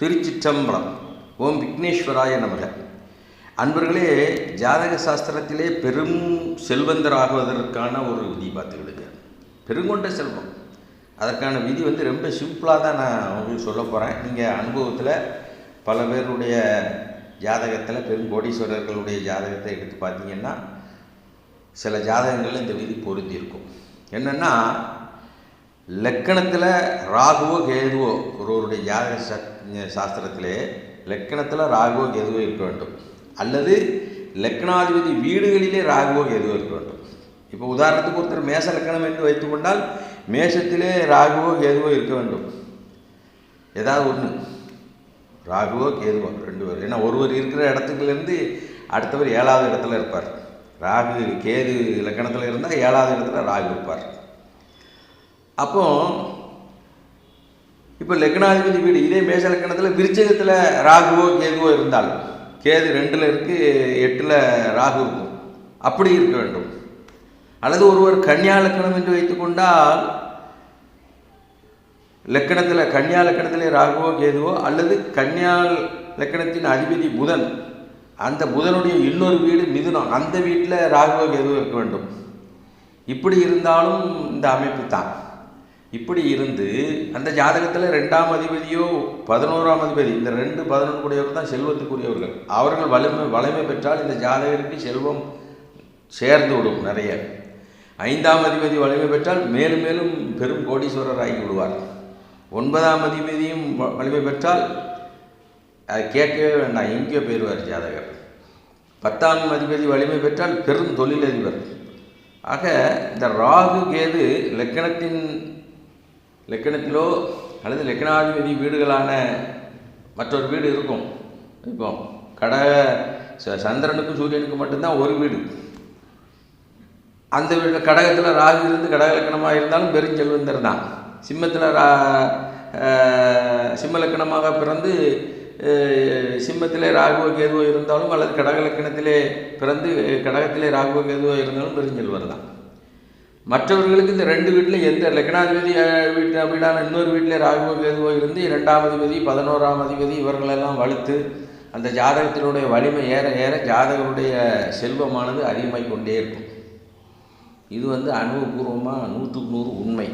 திருச்சிற்றம்பலம் ஓம் விக்னேஸ்வராய நமக. அன்பர்களே ஜாதக சாஸ்திரத்திலே பெரும் செல்வந்தராகுவதற்கான ஒரு விதி பார்த்துக்கிடுங்க. பெருங்கொண்ட செல்வம். அதற்கான விதி வந்து ரொம்ப சிம்பிளாக தான் நான் உங்களுக்கு சொல்ல போகிறேன் நீங்கள் அனுபவத்தில் பல பேருடைய ஜாதகத்தில் பெருங்கோடீஸ்வரர்களுடைய ஜாதகத்தை எடுத்து பார்த்தீங்கன்னா சில ஜாதகங்களில் இந்த விதி பொருந்தி இருக்கும் என்னென்னா லக்கணத்தில் ராகுவோ கேதுவோ ஒருவருடைய ஜாதக சா- சாஸ்திரத்திலே லக்கணத்தில் ராகுவோ கேதுவோ இருக்க வேண்டும். அல்லது லக்னாதிபதி வீடுகளிலே ராகுவோ கேதுவோ இருக்க வேண்டும். இப்போ உதாரணத்துக்கு ஒருத்தர் மேச லக்கணம் என்று வைத்துக்கொண்டால் மேஷத்திலே ராகுவோ கேதுவோ இருக்க வேண்டும். ஏதாவது ஒன்று ராகுவோ கேதுவோ ரெண்டு பேர். ஏன்னா ஒருவர் இருக்கிற இடத்துக்குலேருந்து அடுத்தவர் ஏழாவது இடத்துல இருப்பார். ராகு கேது லக்கணத்தில் இருந்தால் ஏழாவது இடத்துல ராகு இருப்பார். அப்போ இப்போ லக்னாதிபதி வீடு இதே மேஷ லக்கணத்தில் விருச்சகத்தில் ராகுவோ கேதுவோ இருந்தால் கேது ரெண்டில் இருக்கு எட்டில் ராகு இருக்கும். அப்படி இருக்க வேண்டும். அல்லது ஒருவர் கன்னியா லக்கணம் என்று வைத்துக்கொண்டால் லக்கணத்தில் கன்னியா லக்கணத்திலே ராகுவோ கேதுவோ அல்லது கன்னியா லக்கணத்தின் அதிபதி புதன் அந்த புதனுடைய இன்னொரு வீடு மிதுனம் அந்த வீட்டில் ராகுவோ கேதுவோ இருக்க வேண்டும். இப்படி இருந்தாலும் இந்த அமைப்பு தான். இப்படி இருந்து அந்த ஜாதகத்தில் ரெண்டாம் அதிபதியோ பதினோராம் அதிபதி இந்த ரெண்டு பதினொன்று கூடியவர் தான் செல்வத்துக்குரியவர்கள். அவர்கள் வலிமை வலிமை பெற்றால் இந்த ஜாதகருக்கு செல்வம் சேர்ந்து விடும் நிறைய. ஐந்தாம் அதிபதி வலிமை பெற்றால் மேலும் மேலும் பெரும் கோடீஸ்வரர் ஆகி விடுவார். ஒன்பதாம் அதிபதியும் வ- வலிமை பெற்றால் அது கேட்கவே வேண்டாம் எங்கேயோ போயிடுவார் ஜாதகர். பத்தாம் அதிபதி வலிமை பெற்றால் பெரும் தொழிலதிபர். ஆக இந்த ராகு கேது லக்கணத்தின் லக்கணத்திலோ அல்லது லக்கணாதிபதி வீடுகளான மற்றொரு வீடு இருக்கும். இப்போ கடக ச- சந்திரனுக்கும் சூரியனுக்கும் மட்டும்தான் ஒரு வீடு. அந்த வீட்டில் கடகத்தில் ராகு இருந்து கடக லக்கணமாக இருந்தாலும் பெருஞ்செல்வந்தர் தான். சிம்மத்தில் ரா சிம்ம லக்கணமாக பிறந்து சிம்மத்திலே ராகுவ கேதுவோ இருந்தாலும் அல்லது கடக லக்கணத்திலே பிறந்து கடகத்திலே ராகுவ கேதுவோ இருந்தாலும் பெருஞ்செல்வர் தான். மற்றவர்களுக்கு இந்த ரெண்டு வீட்டில் எந்த லக்னாதிபதி வீட்டு வீடான இன்னொரு வீட்டில் ராகுவோ கேதுவோ இருந்து இரண்டாம் அதிபதி பதினோராம் அதிபதி இவர்களெல்லாம் வலுத்து அந்த ஜாதகத்தினுடைய வலிமை ஏற ஏற ஜாதகருடைய செல்வமானது அதிகமாகிக் கொண்டே இருக்கும். இது வந்து அனுபவபூர்வமாக நூற்றுக்கு நூறு உண்மை.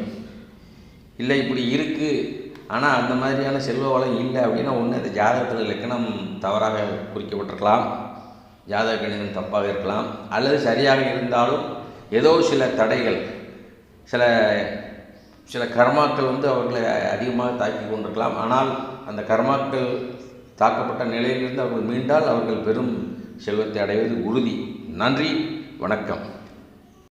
இல்லை இப்படி இருக்குது ஆனால் அந்த மாதிரியான செல்வ வளம் இல்லை அப்படின்னா ஒன்று அந்த ஜாதகத்தில் லக்கணம் தவறாக குறிக்கப்பட்டிருக்கலாம். ஜாதக கணிதம் தப்பாக இருக்கலாம். அல்லது சரியாக இருந்தாலும் ஏதோ சில தடைகள் சில சில கர்மாக்கள் வந்து அவர்களை அதிகமாக தாக்கி கொண்டிருக்கலாம். ஆனால் அந்த கர்மாக்கள் தாக்கப்பட்ட நிலையிலிருந்து அவர்கள் மீண்டால் அவர்கள் பெரும் செல்வத்தை அடைவது உறுதி. நன்றி வணக்கம்.